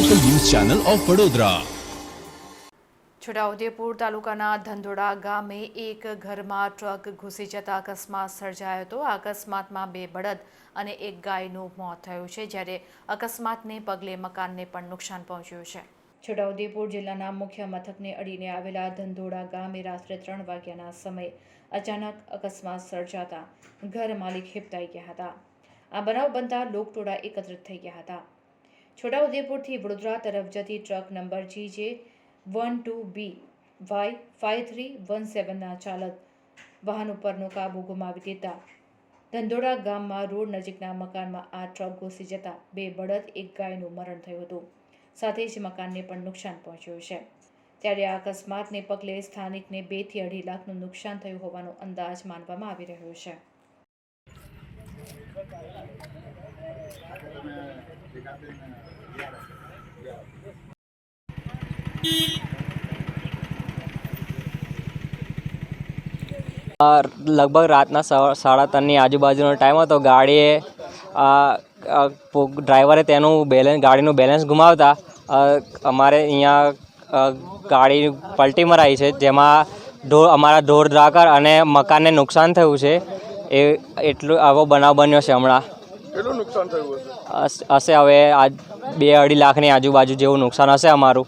Channel of Vadodara Chhotaudepur તાલુકાના ધંધોડા ગામે એક ઘરમાં ટ્રક ઘૂસી જતા અકસ્માત સર્જાયો હતો. આ અકસ્માતમાં બે બળદ અને એક ગાયનું મોત થયું છે જ્યારે અકસ્માતને પગલે મકાનને પણ નુકસાન પહોંચ્યું છે. છોટાઉદેપુર જિલ્લાના મુખ્ય મથકને અડીને આવેલા ધંધોડા ગામે રાત્રે ત્રણ વાગ્યાના સમયે અચાનક અકસ્માત સર્જાતા ઘર માલિક હિપતાઈ ગયા હતા. આ બનાવ બનતા લોકટોળા એકત્રિત થઈ ગયા હતા. છોટાઉદેપુરથી વડોદરા તરફ જતી truck number G J one two B Y five three one સેવનના ચાલક વાહન ઉપરનો કાબુ ગુમાવી દેતા. ધંધોડા ગામમાં રોડ નજીકના મકાનમાં આ ટ્રક ઘૂસી જતા બે બળદ, એક ગાયનું મરણ થયું હતું. સાથે જ મકાનને પણ નુકસાન પહોંચ્યું છે. ત્યારે આ અકસ્માતને પગલે સ્થાનિકને બેથી અઢી લાખનું નુકસાન થયું હોવાનો અંદાજ માનવામાં આવી રહ્યો છે. લગભગ રાતના સાડા ત્રણની આજુબાજુનો ટાઈમ હતો. ગાડીએ ડ્રાઈવરે તેનું બેલેન્સ ગાડીનું બેલેન્સ ગુમાવતા અમારે અહીંયા ગાડી પલટી મરાઈ છે, જેમાં ઢોર, અમારા ઢોર ધ્રાકર અને મકાનને નુકસાન થયું છે. એ, એટલું આવો બનાવ બન્યો છે હમણાં. નુકસાન થયું હશે? હશે હવે આ બે અઢી લાખની આજુબાજુ જેવું નુકસાન હશે અમારું.